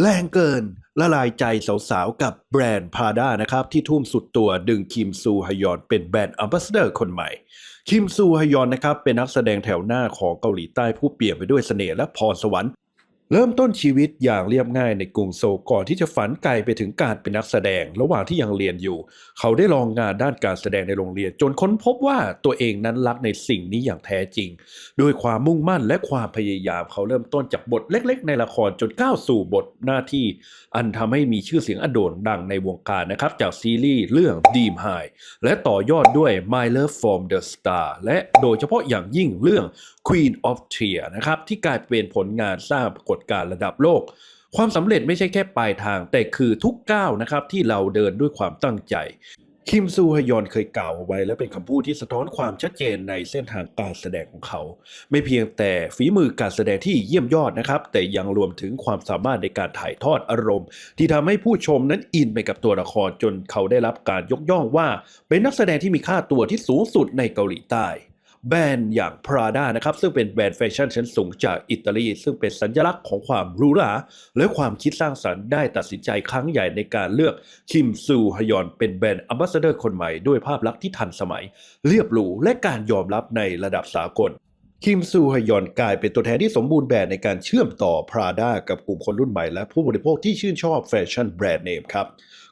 แรงเกินละลายใจสาวๆ กับแบรนด์พาด้านะครับ ที่ทุ่มสุดตัวดึงคิมซูฮยอนเป็นแบรนด์อัมบาสเดอร์คนใหม่ คิมซูฮยอนนะครับเป็นนักแสดงแถวหน้าของเกาหลีใต้ผู้เปี่ยมไปด้วยเสน่ห์และพรสวรรค์ เริ่มต้นชีวิตอย่างเรียบง่ายในกรุงโซลก่อนที่จะฝันไกลไปถึงการเป็นนักแสดง ระหว่างที่ยังเรียนอยู่ เขาได้ลองงานด้านการแสดงในโรงเรียน จนค้นพบว่าตัวเองนั้นรักในสิ่งนี้อย่างแท้จริงด้วยความมุ่งมั่นและความพยายามเขาเริ่มต้นจากบทเล็ก ๆ ในละครจนก้าวสู่บทหน้าที่ อันทำให้มีชื่อเสียงอโด่งดังในวงการนะครับจากซีรีส์เรื่อง Dream High และต่อยอดด้วย My Love from the Star และโดยเฉพาะอย่างยิ่งเรื่อง Queen of Tears นะครับที่กลายเป็นผลงานสร้างปรากฏการณ์ระดับโลก ความสำเร็จไม่ใช่แค่ปลายทาง แต่คือทุกก้าวนะครับที่เราเดินด้วยความตั้งใจ คิมซูฮยอนเคยกล่าวเอาไว้ และเป็นคำพูดที่สะท้อนความชัดเจนในเส้นทางการแสดงของเขา ไม่เพียงแต่ฝีมือการแสดงที่เยี่ยมยอดนะครับ แต่ยังรวมถึงความสามารถในการถ่ายทอดอารมณ์ ที่ทำให้ผู้ชมนั้นอินไปกับตัวละครจนเขาได้รับการยกย่องว่า เป็นนักแสดงที่มีค่าตัวที่สูงสุดในเกาหลีใต้ แบรนด์อย่าง Prada นะครับซึ่งเป็นแบรนด์แฟชั่นชั้นสูงจากอิตาลีซึ่งเป็นสัญลักษณ์ของความหรูหราและความคิดสร้างสรรค์ได้ตัดสินใจครั้งใหญ่ในการเลือกคิมซูฮยอนเป็นแบรนด์อัมบาสเดอร์คนใหม่ด้วยภาพลักษณ์ที่ทันสมัย เรียบหรูและการยอมรับในระดับสากล คิมซูฮยอนกลายเป็นตัวแทนที่สมบูรณ์แบบในการเชื่อมต่อ Prada กับกลุ่มคนรุ่นใหม่และผู้บริโภคที่ชื่นชอบแฟชั่นแบรนด์เนมครับ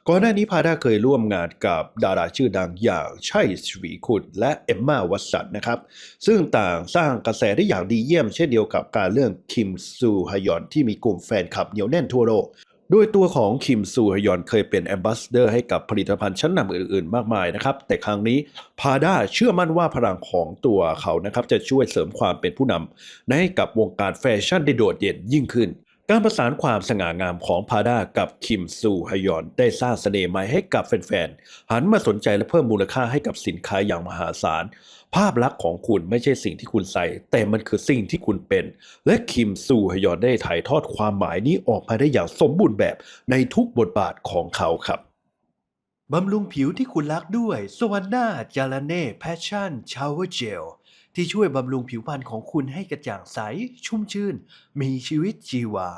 ก่อนหน้านี้พราด้าเคยร่วมงานกับดาราชื่อดังอย่างใช่ชวีคุดและเอมมาวัตสันนะครับ ซึ่งต่างสร้างกระแสได้อย่างดีเยี่ยมเช่นเดียวกับการเรื่องคิมซูฮยอนที่มีกลุ่มแฟนคลับเหนียวแน่นทั่วโลก โดยตัวของคิมซูฮยอนเคยเป็นแอมบาสเดอร์ให้กับผลิตภัณฑ์ชั้นนำอื่นๆ มากมายนะครับ แต่ครั้งนี้พาด้าเชื่อมั่นว่าพลังของตัวเขานะครับจะช่วยเสริมความเป็นผู้นำให้กับวงการแฟชั่นได้โดดเด่นยิ่งขึ้น การประสานความสง่างามของพาด้ากับคิมซูฮยอนได้สร้างเสน่ห์ใหม่ให้กับแฟนๆ หันมาสนใจและเพิ่มมูลค่าให้กับสินค้าอย่างมหาศาล ภาพลักษณ์ของคุณไม่ใช่สิ่งที่คุณใส่ แต่มันคือสิ่งที่คุณเป็น และคิมซูฮยอนได้ถ่ายทอดความหมายนี้ออกมาได้อย่างสมบูรณ์แบบในทุกบทบาทของเขาครับบำรุงผิวที่คุณรักด้วยสวรรค์หน้าจา r าเน่แพชชั่นชาวเวอร์เจล ที่ช่วยบำรุงผิวพรรณของคุณให้กระจ่างใส ชุ่มชื่น มีชีวิตชีวา